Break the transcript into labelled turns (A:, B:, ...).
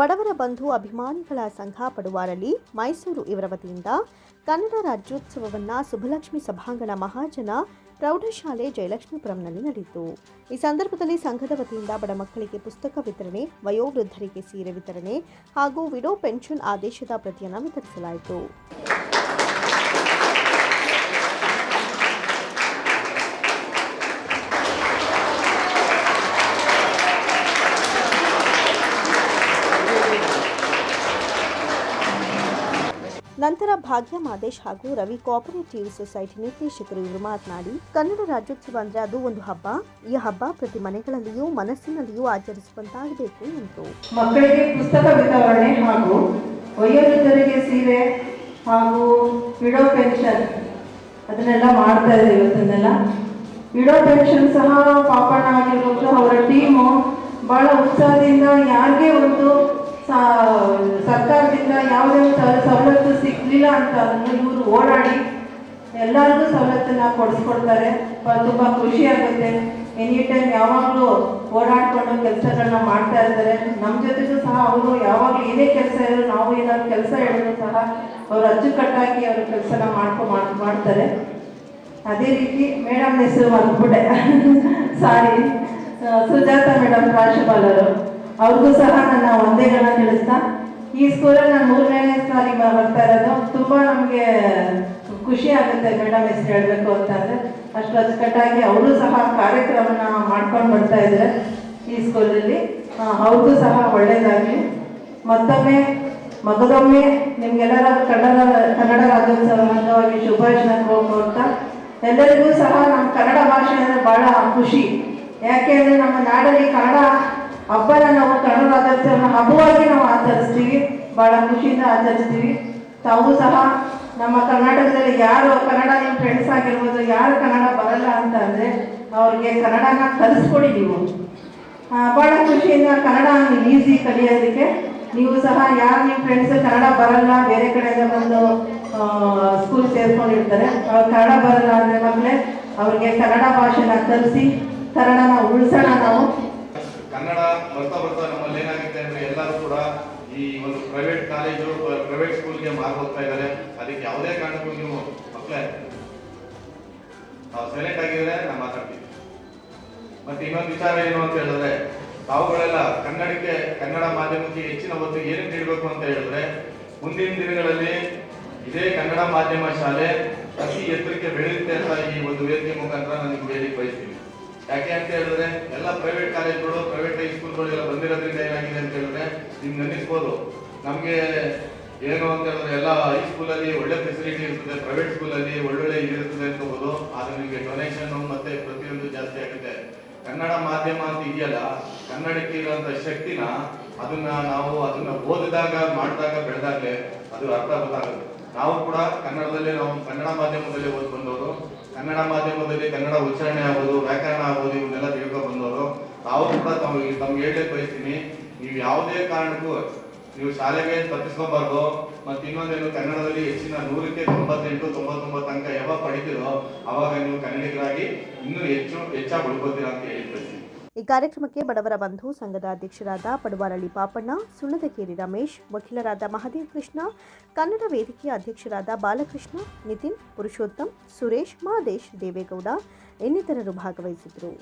A: ಬಡವರ ಬಂಧು ಅಭಿಮಾನಿಗಳ ಸಂಘ ಪಡುವಾರಲ್ಲಿ ಮೈಸೂರು ಇವರ ವತಿಯಿಂದ ಕನ್ನಡ ರಾಜ್ಯೋತ್ಸವವನ್ನು ಸುಭಲಕ್ಷ್ಮಿ ಸಭಾಂಗಣ ಮಹಾಜನ ಪ್ರೌಢಶಾಲೆ ಜಯಲಕ್ಷ್ಮೀಪುರಂನಲ್ಲಿ ನಡೆಯಿತು. ಈ ಸಂದರ್ಭದಲ್ಲಿ ಸಂಘದ ವತಿಯಿಂದ ಬಡ ಮಕ್ಕಳಿಗೆ ಪುಸ್ತಕ ವಿತರಣೆ, ವಯೋವೃದ್ಧರಿಗೆ ಸೀರೆ ವಿತರಣೆ ಹಾಗೂ ವಿಡೋ ಪೆನ್ಷನ್ ಆದೇಶದ ಪ್ರತಿಯನ್ನು ವಿತರಿಸಲಾಯಿತು. ನಂತರ ಭಾಗ್ಯ ಮಾದೇಶ್ ಹಾಗೂ ರವಿ ಕೋಆಪರೇಟಿವ್ ಸೊಸೈಟಿ ನಿರ್ದೇಶಕರು ಇವರು ಮಾತನಾಡಿ, ಕನ್ನಡ ರಾಜ್ಯೋತ್ಸವ ಅಂದ್ರೆ ಅದು ಒಂದು ಹಬ್ಬ. ಈ ಹಬ್ಬ ಪ್ರತಿ ಮನೆಗಳಲ್ಲಿಯೂ, ಮನಸ್ಸಿನಲ್ಲಿಯೂ ಆಚರಿಸುವಂತಾಗಬೇಕು ಎಂದರು
B: ಮಕ್ಕಳಿಗೆ ಪುಸ್ತಕ ವಿತರಣೆ ಹಾಗೂ ವಯೋವೃದ್ಧರಿಗೆ ಸೀರೆ ಹಾಗೂ ವಿಡೋ ಪೆನ್ಷನ್ ಅದನ್ನೆಲ್ಲ ಮಾಡ್ತಾ ಇದೆ ಇವತ್ತನ್ನೆಲ್ಲ. ವಿಡೋ ಪೆನ್ಷನ್ ಸಹ ಪಾಪಣ್ಣ ಆಗಿರ್ಬೋದು ಅವರ ಟೀಮು ಬಹಳ ಉತ್ಸಾಹದಿಂದ ಯಾರಿಗೆ ಒಂದು ಸರ್ಕಾರದಿಂದ ಯಾವುದೇ ಸವಲತ್ತು ಸಿಗ್ಲಿಲ್ಲ ಅಂತ ಅದನ್ನು ಇವರು ಓಡಾಡಿ ಎಲ್ಲರಿಗೂ ಸವಲತ್ತನ್ನ ಕೊಡಿಸ್ಕೊಡ್ತಾರೆ. ತುಂಬಾ ಖುಷಿ ಆಗುತ್ತೆ. ಎನಿ ಟೈಮ್ ಯಾವಾಗಲೂ ಓಡಾಡ್ಕೊಂಡು ಕೆಲಸಗಳನ್ನ ಮಾಡ್ತಾ ಇರ್ತಾರೆ. ನಮ್ಮ ಜೊತೆಗೂ ಸಹ ಅವರು ಯಾವಾಗಲೂ ಏನೇ ಕೆಲಸ ಇದ್ರು ನಾವು ಏನಾದ್ರು ಕೆಲಸ ಹೇಳಿದ್ರು ಸಹ ಅವರು ಅಚ್ಚುಕಟ್ಟಾಗಿ ಅವ್ರ ಕೆಲಸನ ಮಾಡ್ಕೊ ಮಾಡ್ತಾರೆ. ಅದೇ ರೀತಿ ಮೇಡಮ್ ಹೆಸರು ಮರ್ಬಿಟ್ಟೆ ಸಾರಿ ಸುಜಾತ ಮೇಡಮ್ ಪ್ರಾಂಶುಪಾಲರು ಅವ್ರಿಗೂ ಸಹ ನನ್ನ ವಂದನೆಗಳನ್ನ ತಿಳಿಸ್ತಾ, ಈ ಸ್ಕೂಲಲ್ಲಿ ನಾನು ಮೂರನೇ ಸಾರಿ ಬರ್ತಾ ಇರೋದು. ತುಂಬ ನಮಗೆ ಖುಷಿ ಆಗುತ್ತೆ ಮೇಡಮ್ ಹೆಸರು ಹೇಳಬೇಕು ಅಂತಂದರೆ ಅಷ್ಟು ಅಚ್ಚುಕಟ್ಟಾಗಿ ಅವರು ಸಹ ಕಾರ್ಯಕ್ರಮನ ಮಾಡ್ಕೊಂಡು ಬರ್ತಾ ಇದ್ದಾರೆ ಈ ಸ್ಕೂಲಲ್ಲಿ. ಅವ್ರಿಗೂ ಸಹ ಒಳ್ಳೆಯದಾಗಲಿ ಮತ್ತೊಮ್ಮೆ, ಮಗದೊಮ್ಮೆ ನಿಮ್ಗೆಲ್ಲರ ಕನ್ನಡ ಕನ್ನಡ ರಾಜ್ಯೋತ್ಸವ ಅಂಗವಾಗಿ ಶುಭಾಶಯ ಕೋರ್ತಾ ಎಲ್ಲರಿಗೂ ಸಹ ನಮ್ಮ ಕನ್ನಡ ಭಾಷೆ ಅಂದರೆ ಭಾಳ ಖುಷಿ. ಯಾಕೆ ಅಂದರೆ ನಮ್ಮ ನಾಡಲ್ಲಿ ಕನ್ನಡ ಹಬ್ಬನ ನಾವು ಕನ್ನಡ ಆಚರಿಸೋಣ ಹಬ್ಬವಾಗಿ ನಾವು ಆಚರಿಸ್ತೀವಿ. ಬಹಳ ಖುಷಿಯಿಂದ ಆಚರಿಸ್ತೀವಿ. ತಾವು ಸಹ ನಮ್ಮ ಕರ್ನಾಟಕದಲ್ಲಿ ಯಾರು ಕನ್ನಡ ನಿಮ್ಮ ಫ್ರೆಂಡ್ಸ್ ಆಗಿರ್ಬೋದು, ಯಾರು ಕನ್ನಡ ಬರಲ್ಲ ಅಂತ ಅಂದರೆ ಅವ್ರಿಗೆ ಕನ್ನಡನ ಕಲಿಸ್ಕೊಡಿ ನೀವು. ಬಹಳ ಖುಷಿಯಿಂದ ಕನ್ನಡ ಈಸಿ ಕಲಿಯೋದಕ್ಕೆ. ನೀವು ಸಹ ಯಾರು ನಿಮ್ಮ ಫ್ರೆಂಡ್ಸ್ ಕನ್ನಡ ಬರಲ್ಲ, ಬೇರೆ ಕಡೆಯಿಂದ ಬಂದು ಸ್ಕೂಲ್ ಸೇರ್ಕೊಂಡಿರ್ತಾರೆ. ಅವ್ರು ಕನ್ನಡ ಬರಲ್ಲ ಅಂದರೆ ಮಕ್ಕಳೇ, ಅವ್ರಿಗೆ ಕನ್ನಡ ಭಾಷೆನ ಕಲಿಸಿ, ಕನ್ನಡನ ಉಳಿಸೋಣ ನಾವು.
C: ಬರ್ತಾ ಬರ್ತಾ ನಮ್ಮಲ್ಲಿ ಏನಾಗುತ್ತೆ ಅಂದ್ರೆ ಎಲ್ಲರೂ ಕೂಡ ಈ ಒಂದು ಪ್ರೈವೇಟ್ ಕಾಲೇಜು ಪ್ರೈವೇಟ್ ಸ್ಕೂಲ್ಗೆ ಮಾರು ಹೋಗ್ತಾ ಇದ್ದಾರೆ. ಅದಕ್ಕೆ ಯಾವುದೇ ಕಾರಣಕ್ಕೂ ನೀವು ಮಕ್ಕಳೇ ನಾವು ಸೈಲೆಂಟ್ ಆಗಿದ್ರೆ ನಾನು ಮಾತಾಡ್ತೀವಿ ಮತ್ತೆ ಇನ್ನೊಂದು ವಿಚಾರ ಏನು ಅಂತ ಹೇಳಿದ್ರೆ, ತಾವುಗಳೆಲ್ಲ ಕನ್ನಡಕ್ಕೆ, ಕನ್ನಡ ಮಾಧ್ಯಮಕ್ಕೆ ಹೆಚ್ಚಿನ ಒತ್ತು ಏನು ನೀಡಬೇಕು ಅಂತ ಹೇಳಿದ್ರೆ, ಮುಂದಿನ ದಿನಗಳಲ್ಲಿ ಇದೇ ಕನ್ನಡ ಮಾಧ್ಯಮ ಶಾಲೆ ಅತಿ ಎತ್ತರಕ್ಕೆ ಬೆಳೆಯುತ್ತೆ ಅಂತ ಈ ಒಂದು ವೇದಿಕೆ ಮುಖಾಂತರ ನನಗೆ ಹೇಳಿ ಬಯಸ್ತೀನಿ. ಯಾಕೆ ಅಂತ ಹೇಳಿದ್ರೆ, ಎಲ್ಲ ಪ್ರೈವೇಟ್ ಕಾಲೇಜ್ಗಳು ನಿಮ್ಗೆ ಅನ್ನಿಸ್ಬೋದು ನಮಗೆ ಏನು ಅಂತ ಹೇಳಿದ್ರೆ ಎಲ್ಲ ಹೈಸ್ಕೂಲಲ್ಲಿ ಒಳ್ಳೆ ಫೆಸಿಲಿಟಿ ಇರ್ತದೆ ಪ್ರೈವೇಟ್ ಸ್ಕೂಲಲ್ಲಿ ಒಳ್ಳೊಳ್ಳೆ ಇದಿರ್ತದೆ ಅನ್ಕೋಬೋದು. ಆದರೆ ನಿಮಗೆ ಡೊನೇಷನ್ ಮತ್ತೆ ಪ್ರತಿಯೊಂದು ಜಾಸ್ತಿ ಆಗುತ್ತೆ. ಕನ್ನಡ ಮಾಧ್ಯಮ ಅಂತ ಇದೆಯಲ್ಲ, ಕನ್ನಡಕ್ಕೆ ಇರುವಂತ ಶಕ್ತಿನ ಅದನ್ನ ನಾವು ಅದನ್ನ ಓದಿದಾಗ, ಮಾಡಿದಾಗ, ಬೆಳೆದಾಗಲೇ ಅದು ಅರ್ಥ ಗೊತ್ತಾಗುತ್ತೆ. ನಾವು ಕೂಡ ಕನ್ನಡದಲ್ಲಿ ನಾವು ಕನ್ನಡ ಮಾಧ್ಯಮದಲ್ಲಿ ಓದ್ಕೊಂಡವರು ಕನ್ನಡ ಮಾಧ್ಯಮದಲ್ಲಿ ಕನ್ನಡ ಉಚ್ಚಾರಣೆ ಆಗೋದು ವ್ಯಾಕರಣ ಆಗೋದು ಇವನ್ನೆಲ್ಲ ತಿಳ್ಕೊ ಬಂದವರು ನಾವು ಕೂಡ ತಮಗೆ ತಮ್ಗೆ ಹೇಳಲಿಕ್ಕೆ ಬಯಸ್ತೀನಿ. ನೀವು ಯಾವುದೇ ಕಾರಣಕ್ಕೂ ನೀವು ಶಾಲೆಗೆ ತಪ್ಪಿಸ್ಕೋಬಾರ್ದು. ಮತ್ತೆ ಇನ್ನೊಂದೇನು, ಕನ್ನಡದಲ್ಲಿ ಹೆಚ್ಚಿನ ನೂರಕ್ಕೆ ತೊಂಬತ್ತೆಂಟು, ತೊಂಬತ್ತೊಂಬತ್ತು ಅಂಕ ಯಾವಾಗ ಪಡಿತೀರೋ ಅವಾಗ ನೀವು ಕನ್ನಡಿಗರಾಗಿ ಇನ್ನೂ ಹೆಚ್ಚು ಹೆಚ್ಚಾಗಿ ಉಳ್ಕೋತೀರಾ ಅಂತ ಹೇಳಿ
A: ಈ ಕಾರ್ಯಕ್ರಮಕ್ಕೆ ಬಡವರ ಬಂಧು ಸಂಘದ ಅಧ್ಯಕ್ಷರಾದ ಪಡುವಾರಳ್ಳಿ ಪಾಪಣ್ಣ, ಸುಣ್ಣದಕೇರಿ ರಮೇಶ್, ವಕೀಲರಾದ ಮಹದೇವ್ ಕೃಷ್ಣ, ಕನ್ನಡ ವೇದಿಕೆಯ ಅಧ್ಯಕ್ಷರಾದ ಬಾಲಕೃಷ್ಣ, ನಿತಿನ್, ಪುರುಷೋತ್ತಮ್, ಸುರೇಶ್, ಮಹದೇಶ್ ದೇವೇಗೌಡ ಇನ್ನಿತರರು ಭಾಗವಹಿಸಿದರು